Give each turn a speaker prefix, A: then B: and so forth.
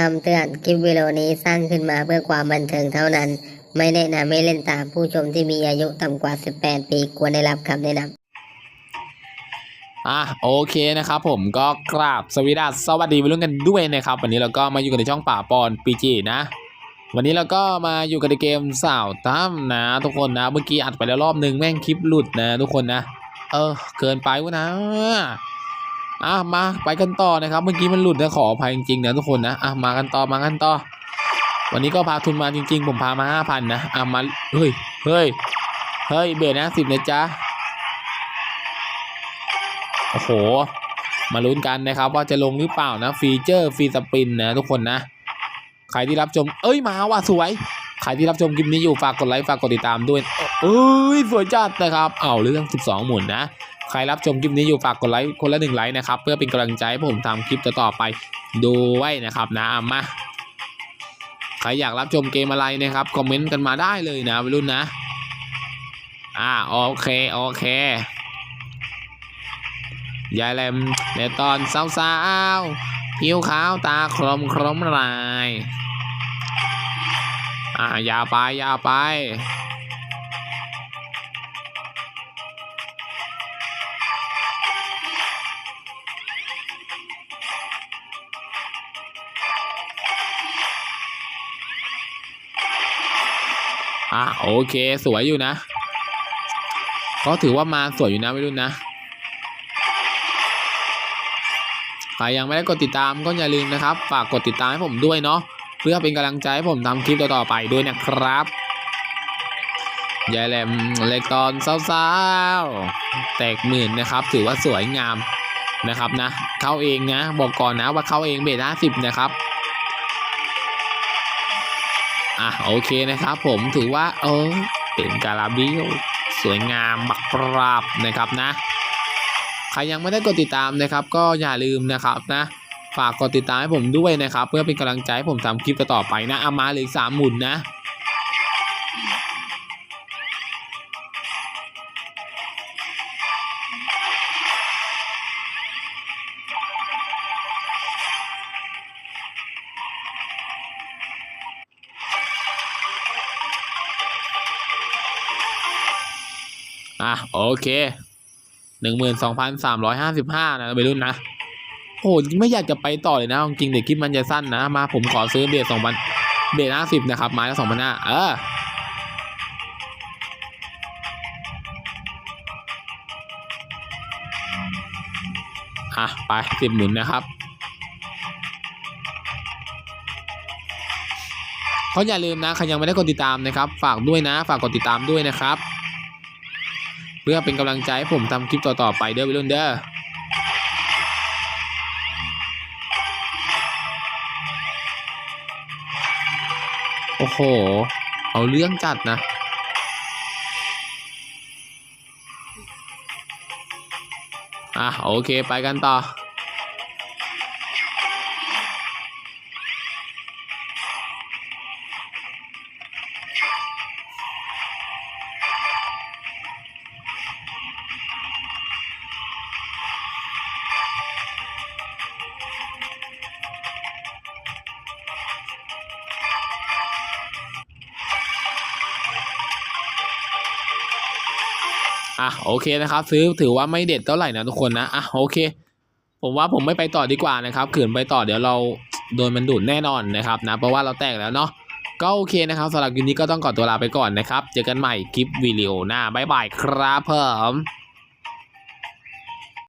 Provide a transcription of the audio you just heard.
A: คำเตือนคลิปวิดีโอนี้สร้างขึ้นมาเพื่อความบันเทิงเท่านั้น ไม่แนะนำให้เล่นตามผู้ชมที่มีอายุต่ำกว่า 18 ปีควรได้รับคำแนะนำ
B: อะโอเคนะครับผมก็กราบสวสดัสสวัสดีวัยรุ่นกันด้วยนะครับ วันนี้เราก็มาอยู่กันในช่องป่าปอนปีจีนะ วันนี้เราก็มาอยู่กันในเกมสาวตั้มนะ ทุกคนนะ เมื่อกี้อัดไปแล้วรอบนึงแม่งคลิปหลุดนะ ทุกคนนะ เออเกินไปวะนะ อะมาไปกันต่อนะครับเมื่อกี้มันหลุดนะขออภัยจริงๆนะทุกคนนะอะมากันต่อมากันต่อ วันนี้ก็พาทุนมาจริง ๆ ผมพามาห้าพันนะอะมาเฮ้ยเฮ้ยเฮ้ยเบรนะสิบนะจ๊ะโอ้โห มาลุ้นกันนะครับ ว่าจะลงหรือเปล่านะฟีเจอร์ฟรีสปินนะทุกคนนะใครที่รับชม เอ้ยมาว่ะสวยใครที่รับชมคลิปนี้อยู่ฝากกดไลค์ฝากกดติดตามด้วยเอ้ยสวยจัดนะครับ เอาเรื่อง 12 หมุนนะ ใครรับชมคลิปนี้อยู่ฝากกดไลค์คนละหนึ่งไลค์นะครับ เพื่อเป็นกำลังใจให้ผมทำคลิปต่อๆไปด้วยนะครับนะมาใครอยากรับชมเกมอะไรนะครับคอมเมนต์กันมาได้เลยนะวัยรุ่นนะ อ่าโอเคโอเคยายแหลมในตอนสาวๆผิวขาวตาคลมคลมลาย อ่ายาไปยาไป อะโอเค สวยอยู่นะก็ถือว่ามาสวยอยู่นะไม่รุ่นนะใครยังไม่ได้กดติดตามก็อย่าลืมนะครับ ฝากกดติดตามให้ผมด้วยเนาะเพื่อเป็นกำลังใจให้ผมทำคลิปต่อๆไปด้วยนะครับยายแหลมเล็กตอนสาๆแตกหมื่นนะครับ ถือว่าสวยงามนะครับนะ เข้าเองนะ บอกก่อนนะว่าเข้าเองเบสห้าสิบนะครับ อะโอเคนะครับผมถือว่าเออเป็นกาลาบิลสวยงามมักปราบนะครับนะ ใครยังไม่ได้กดติดตามนะครับ ก็อย่าลืมนะครับนะฝากกดติดตามให้ผมด้วยนะครับ เพื่อเป็นกำลังใจให้ผมทำคลิปต่อไปนะเอามาเหลยสามหมุนนะ อะโอเคหนึ่งหมื่นสองพันสามร้อยห้าสิบห้านะไปรุ่นนะโอ้ไม่อยากจะไปต่อเลยนะจริงเด็กคลิปมันจะสั้นนะ มาผมขอซื้อเบียร์สองพันเบียร์ห้าสิบนะครับไม้ละสองพันห้าเอออะไปสิบหมุนนะครับเขาอย่าลืมนะใครยังไม่ได้กดติดตามนะครับ ฝากด้วยนะ ฝากกดติดตามด้วยนะครับ พื่อเป็นกำลังใจให้ผมทำคลิปต่อๆไปเด้อวิลุนเด้อโอ้โห เอาเรื่องจัดนะ อะ โอเค ไปกันต่อ อะโอเคนะครับ ซื้อถือว่าไม่เด็ดเท่าไหร่นะทุกคนนะอะโอเค ผมว่าผมไม่ไปต่อดีกว่านะครับขืนไปต่อเดี๋ยวเราโดนมันดูดแน่นอนนะครับนะเพราะว่าเราแตกแล้วเนาะก็โอเคนะครับสำหรับคลิปนี้ก็ต้องขอตัวลาไปก่อนนะครับ เจอกันใหม่คลิปวิดีโอหน้าบ๊ายบายครับผม